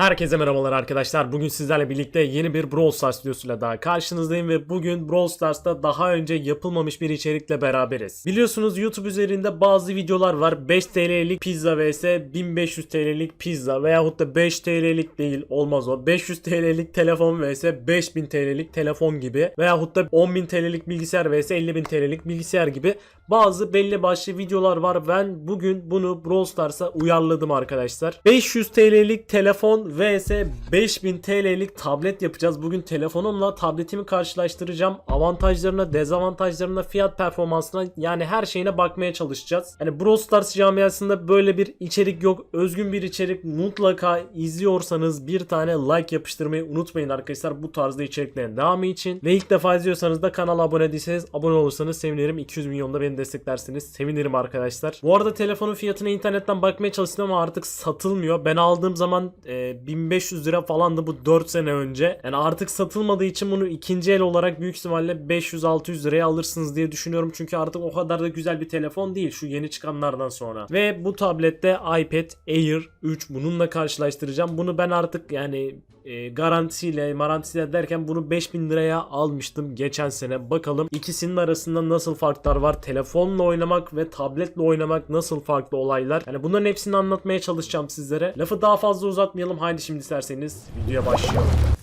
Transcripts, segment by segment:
Herkese merhabalar arkadaşlar. Bugün sizlerle birlikte yeni bir Brawl Stars videosuyla daha karşınızdayım ve bugün Brawl Stars'ta daha önce yapılmamış bir içerikle beraberiz. Biliyorsunuz YouTube üzerinde bazı videolar var. 5 TL'lik pizza vs 1500 TL'lik pizza veyahut da 5 TL'lik değil olmaz o. 500 TL'lik telefon vs 5000 TL'lik telefon gibi veyahut da 10.000 TL'lik bilgisayar vs 50.000 TL'lik bilgisayar gibi bazı belli başlı videolar var. Ben bugün bunu Brawl Stars'a uyarladım arkadaşlar. 500 TL'lik telefon vs 5000 TL'lik tablet yapacağız. Bugün telefonumla tabletimi karşılaştıracağım. Avantajlarına, dezavantajlarına, fiyat performansına yani her şeyine bakmaya çalışacağız. Yani Brawl Stars camiasında böyle bir içerik yok. Özgün bir içerik mutlaka izliyorsanız bir tane like yapıştırmayı unutmayın arkadaşlar bu tarzda içeriklerin devamı için. Ve ilk defa izliyorsanız da kanala abone değilseniz abone olursanız sevinirim. 200 milyonda beni desteklersiniz. Sevinirim arkadaşlar. Bu arada telefonun fiyatına internetten bakmaya çalıştım ama artık satılmıyor. Ben aldığım zaman e, 1500 lira falandı bu 4 sene önce. Yani artık satılmadığı için bunu ikinci el olarak büyük ihtimalle 500-600 liraya alırsınız diye düşünüyorum. Çünkü artık o kadar da güzel bir telefon değil şu yeni çıkanlardan sonra. Ve bu tablette iPad Air 3 bununla karşılaştıracağım. Bunu ben artık yani e, garantisiyle marantisiyle derken bunu 5000 liraya almıştım geçen sene. Bakalım ikisinin arasında nasıl farklar var? Telefonla oynamak ve tabletle oynamak nasıl farklı olaylar? Yani bunların hepsini anlatmaya çalışacağım sizlere. Lafı daha fazla uzatmayalım. Haydi şimdi isterseniz videoya başlayalım.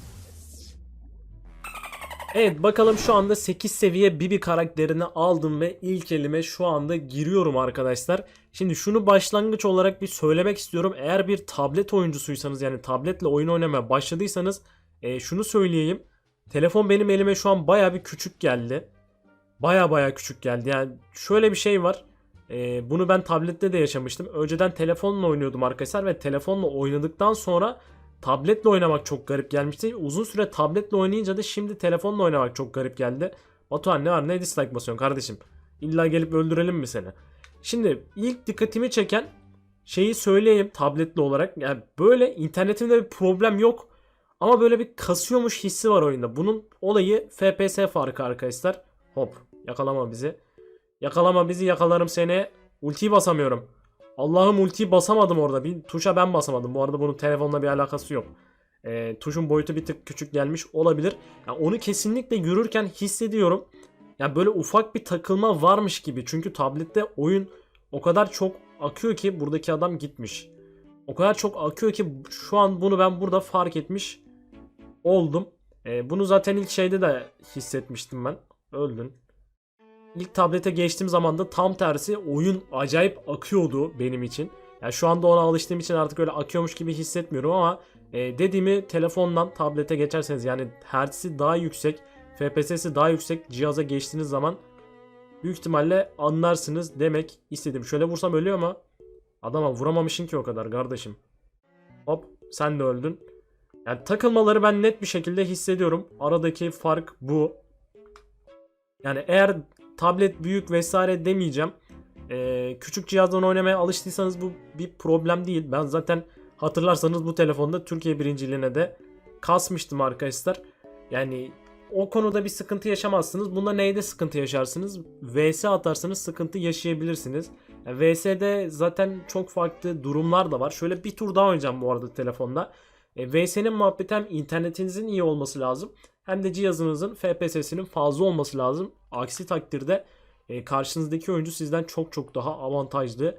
Evet bakalım şu anda 8 seviye Bibi karakterini aldım ve ilk elime şu anda giriyorum arkadaşlar. Şimdi şunu başlangıç olarak bir söylemek istiyorum. Eğer bir tablet oyuncusuysanız yani tabletle oyun oynamaya başladıysanız e, şunu söyleyeyim. Telefon benim elime şu an baya bir küçük geldi. Baya baya küçük geldi. Yani şöyle bir şey var. E, bunu ben tablette de yaşamıştım. Önceden telefonla oynuyordum arkadaşlar ve telefonla oynadıktan sonra tabletle oynamak çok garip gelmişti. Uzun süre tabletle oynayınca da şimdi telefonla oynamak çok garip geldi. Batuhan ne var ne dislike basıyorsun kardeşim? İlla gelip öldürelim mi seni? Şimdi ilk dikkatimi çeken şeyi söyleyeyim tabletli olarak. Yani böyle internetimde bir problem yok. Ama böyle bir kasıyormuş hissi var oyunda. Bunun olayı FPS farkı arkadaşlar. Hop yakalama bizi. Yakalama bizi yakalarım seni. Ultiyi basamıyorum. Allah'ım ultiyi basamadım orada. Bir tuşa ben basamadım. Bu arada bunun telefonla bir alakası yok. Ee, tuşun boyutu bir tık küçük gelmiş olabilir. Yani onu kesinlikle yürürken hissediyorum. Ya böyle ufak bir takılma varmış gibi. Çünkü tablette oyun o kadar çok akıyor ki buradaki adam gitmiş. O kadar çok akıyor ki şu an bunu ben burada fark etmiş oldum. Ee, bunu zaten ilk şeyde de hissetmiştim ben. Öldün. İlk tablete geçtiğim zaman da tam tersi oyun acayip akıyordu benim için. Yani şu anda ona alıştığım için artık öyle akıyormuş gibi hissetmiyorum ama e, dediğimi telefondan tablete geçerseniz yani hertz'i daha yüksek, FPS'si daha yüksek cihaza geçtiğiniz zaman büyük ihtimalle anlarsınız demek istedim. Şöyle vursam ölüyor ama adama vuramamışım ki o kadar kardeşim. Hop sen de öldün. Yani takılmaları ben net bir şekilde hissediyorum. Aradaki fark bu. Yani eğer tablet büyük vesaire demeyeceğim. Ee, küçük cihazdan oynamaya alıştıysanız bu bir problem değil. Ben zaten hatırlarsanız bu telefonda Türkiye birinciliğine de kasmıştım arkadaşlar. Yani o konuda bir sıkıntı yaşamazsınız. Bunda neyde sıkıntı yaşarsınız? VS atarsanız sıkıntı yaşayabilirsiniz. Yani VS'de zaten çok farklı durumlar da var. Şöyle bir tur daha oynayacağım bu arada telefonda. E, VS'nin muhabbeti internetinizin iyi olması lazım hem de cihazınızın FPS'sinin fazla olması lazım. Aksi takdirde e, karşınızdaki oyuncu sizden çok çok daha avantajlı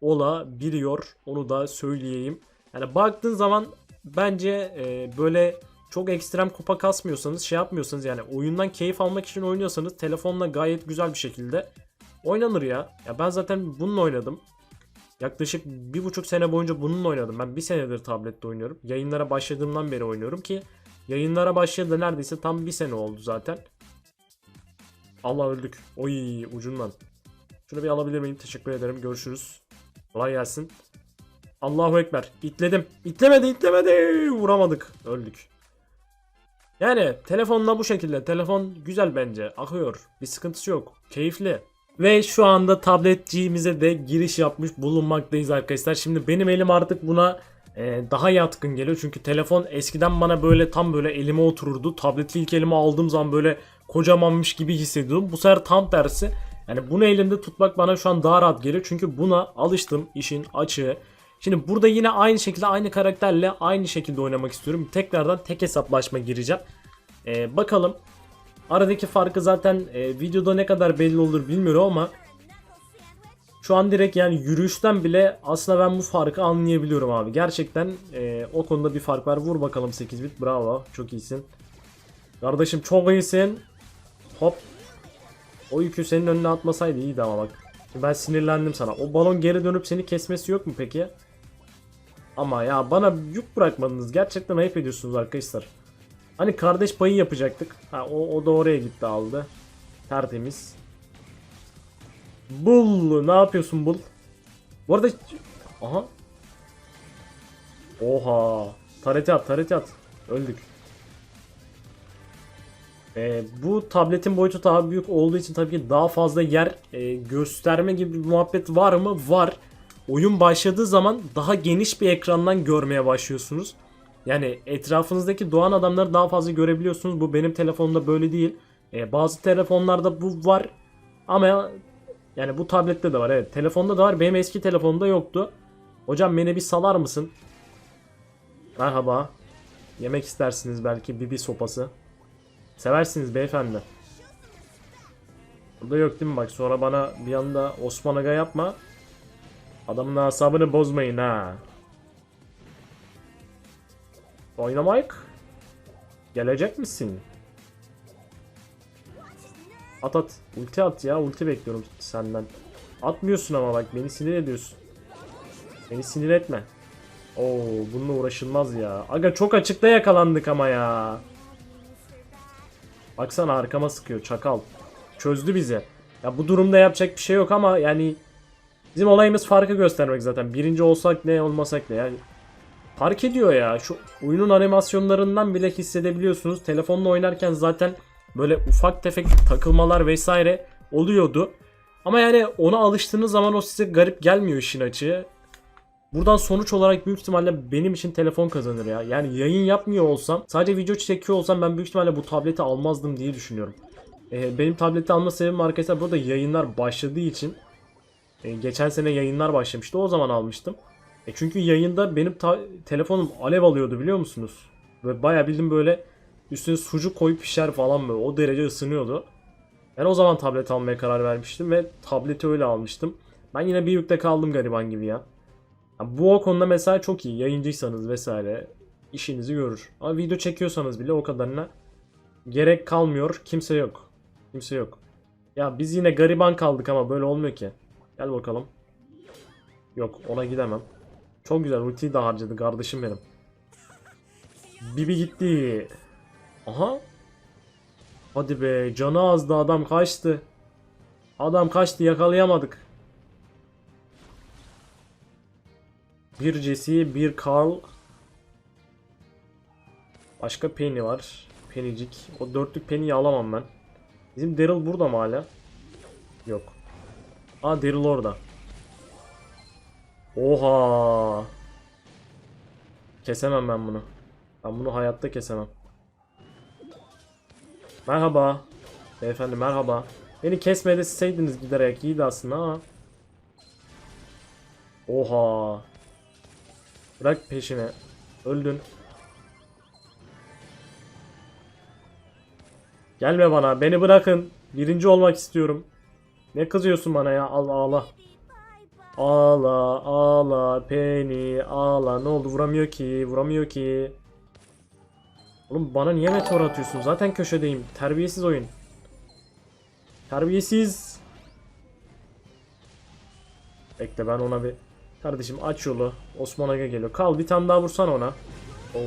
olabiliyor. Onu da söyleyeyim. Yani baktığın zaman bence e, böyle çok ekstrem kupa kasmıyorsanız şey yapmıyorsanız yani oyundan keyif almak için oynuyorsanız telefonla gayet güzel bir şekilde oynanır ya. Ya ben zaten bununla oynadım. Yaklaşık bir buçuk sene boyunca bununla oynadım. Ben bir senedir tablette oynuyorum. Yayınlara başladığımdan beri oynuyorum ki yayınlara başladı neredeyse tam bir sene oldu zaten. Allah öldük. Oy ucundan. Şunu bir alabilir miyim? Teşekkür ederim. Görüşürüz. Kolay gelsin. Allahu Ekber. İtledim. İtlemedi itlemedi. Vuramadık. Öldük. Yani telefonla bu şekilde. Telefon güzel bence. Akıyor. Bir sıkıntısı yok. Keyifli. Ve şu anda tabletciğimize de giriş yapmış bulunmaktayız arkadaşlar. Şimdi benim elim artık buna e, daha yatkın geliyor. Çünkü telefon eskiden bana böyle tam böyle elime otururdu. Tableti ilk elime aldığım zaman böyle kocamanmış gibi hissediyordum. Bu sefer tam tersi. Yani bunu elimde tutmak bana şu an daha rahat geliyor. Çünkü buna alıştım işin açığı. Şimdi burada yine aynı şekilde aynı karakterle aynı şekilde oynamak istiyorum. Tekrardan tek hesaplaşma gireceğim. Ee, bakalım. Aradaki farkı zaten e, videoda ne kadar belli olur bilmiyorum ama şu an direkt yani yürüyüşten bile aslında ben bu farkı anlayabiliyorum abi. Gerçekten e, o konuda bir fark var. Vur bakalım 8 bit. Bravo. Çok iyisin. Kardeşim çok iyisin. Hop. O yükü senin önüne atmasaydı iyiydi ama bak. Ben sinirlendim sana. O balon geri dönüp seni kesmesi yok mu peki? Ama ya bana yük bırakmadınız. Gerçekten ayıp ediyorsunuz arkadaşlar. Hani kardeş payı yapacaktık. Ha, o, o da oraya gitti aldı. Tertemiz. Bull ne yapıyorsun Bull? Bu arada aha. Oha. Tarete at, tarete at. Öldük. Ee, bu tabletin boyutu daha büyük olduğu için tabii ki daha fazla yer e, gösterme gibi bir muhabbet var mı? Var. Oyun başladığı zaman daha geniş bir ekrandan görmeye başlıyorsunuz. Yani etrafınızdaki doğan adamları daha fazla görebiliyorsunuz. Bu benim telefonumda böyle değil. Ee, bazı telefonlarda bu var. Ama yani bu tablette de var evet. Telefonda da var. Benim eski telefonumda yoktu. Hocam beni bir salar mısın? Merhaba. Yemek istersiniz belki bibi sopası. Seversiniz beyefendi. Burada yok değil mi bak sonra bana bir anda Osman Aga yapma. Adamın asabını bozmayın ha. Oynamak. Gelecek misin? At at. Ulti at ya. Ulti bekliyorum senden. Atmıyorsun ama bak beni sinir ediyorsun. Beni sinir etme. Oo bununla uğraşılmaz ya. Aga çok açıkta yakalandık ama ya. Baksana arkama sıkıyor çakal. Çözdü bizi. Ya bu durumda yapacak bir şey yok ama yani bizim olayımız farkı göstermek zaten. Birinci olsak ne olmasak ne yani. Fark ediyor ya. Şu oyunun animasyonlarından bile hissedebiliyorsunuz. Telefonla oynarken zaten böyle ufak tefek takılmalar vesaire oluyordu. Ama yani ona alıştığınız zaman o size garip gelmiyor işin açığı. Buradan sonuç olarak büyük ihtimalle benim için telefon kazanır ya. Yani yayın yapmıyor olsam, sadece video çekiyor olsam ben büyük ihtimalle bu tableti almazdım diye düşünüyorum. Ee, benim tableti alma sebebim arkadaşlar burada yayınlar başladığı için. Ee, geçen sene yayınlar başlamıştı o zaman almıştım. E çünkü yayında benim telefonum alev alıyordu biliyor musunuz? Ve bayağı bildim böyle üstüne sucuk koyup pişer falan böyle o derece ısınıyordu. Ben o zaman tablet almaya karar vermiştim ve tableti öyle almıştım. Ben yine bir yükte kaldım gariban gibi ya. Ya bu o konuda mesela çok iyi. Yayıncıysanız vesaire işinizi görür. Ama video çekiyorsanız bile o kadarına gerek kalmıyor. Kimse yok. Kimse yok. Ya biz yine gariban kaldık ama böyle olmuyor ki. Gel bakalım. Yok ona gidemem. Çok güzel ultiyi de harcadı kardeşim benim. Bibi gitti. Aha. Hadi be canı azdı adam kaçtı. Adam kaçtı yakalayamadık. Bir Jesse, bir Carl. Başka Penny var. Pennycik. O dörtlük Penny'yi alamam ben. Bizim Daryl burada mı hala? Yok. Aa Daryl orada. Oha. Kesemem ben bunu. Ben bunu hayatta kesemem. Merhaba. Beyefendi merhaba. Beni kesmedeseydiniz giderek iyiydi aslında ama. Oha. Bırak peşine. Öldün. Gelme bana. Beni bırakın. Birinci olmak istiyorum. Ne kızıyorsun bana ya? Allah Allah. Ağla ağla Penny ağla. Ne oldu? Vuramıyor ki. Vuramıyor ki. Oğlum bana niye meteor atıyorsun? Zaten köşedeyim. Terbiyesiz oyun. Terbiyesiz. Bekle ben ona bir... Kardeşim aç yolu. Osman Aga geliyor. Kal bir tane daha vursan ona. Oo.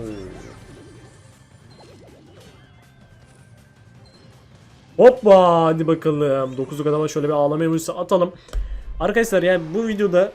Hoppa hadi bakalım. 9'luk adama şöyle bir ağlama emojisi atalım. Arkadaşlar yani bu videoda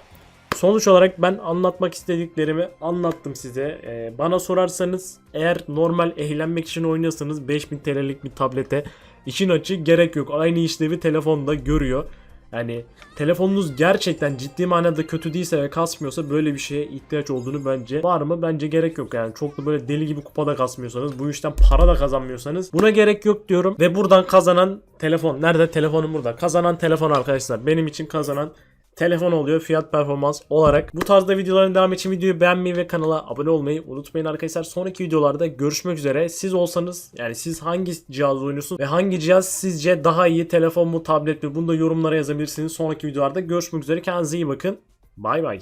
sonuç olarak ben anlatmak istediklerimi anlattım size. Ee, bana sorarsanız eğer normal eğlenmek için oynuyorsanız 5000 TL'lik bir tablete işin açı gerek yok. Aynı işlevi telefonda görüyor. Yani telefonunuz gerçekten ciddi manada kötü değilse ve kasmıyorsa böyle bir şeye ihtiyaç olduğunu bence var mı? Bence gerek yok yani. Çok da böyle deli gibi kupada kasmıyorsanız, bu işten para da kazanmıyorsanız buna gerek yok diyorum. Ve buradan kazanan telefon. Nerede? Telefonum burada. Kazanan telefon arkadaşlar. Benim için kazanan telefon oluyor fiyat performans olarak. Bu tarzda videoların devam için videoyu beğenmeyi ve kanala abone olmayı unutmayın arkadaşlar. Sonraki videolarda görüşmek üzere. Siz olsanız yani siz hangi cihaz oynuyorsunuz ve hangi cihaz sizce daha iyi telefon mu tablet mi bunu da yorumlara yazabilirsiniz. Sonraki videolarda görüşmek üzere. Kendinize iyi bakın. Bay bay.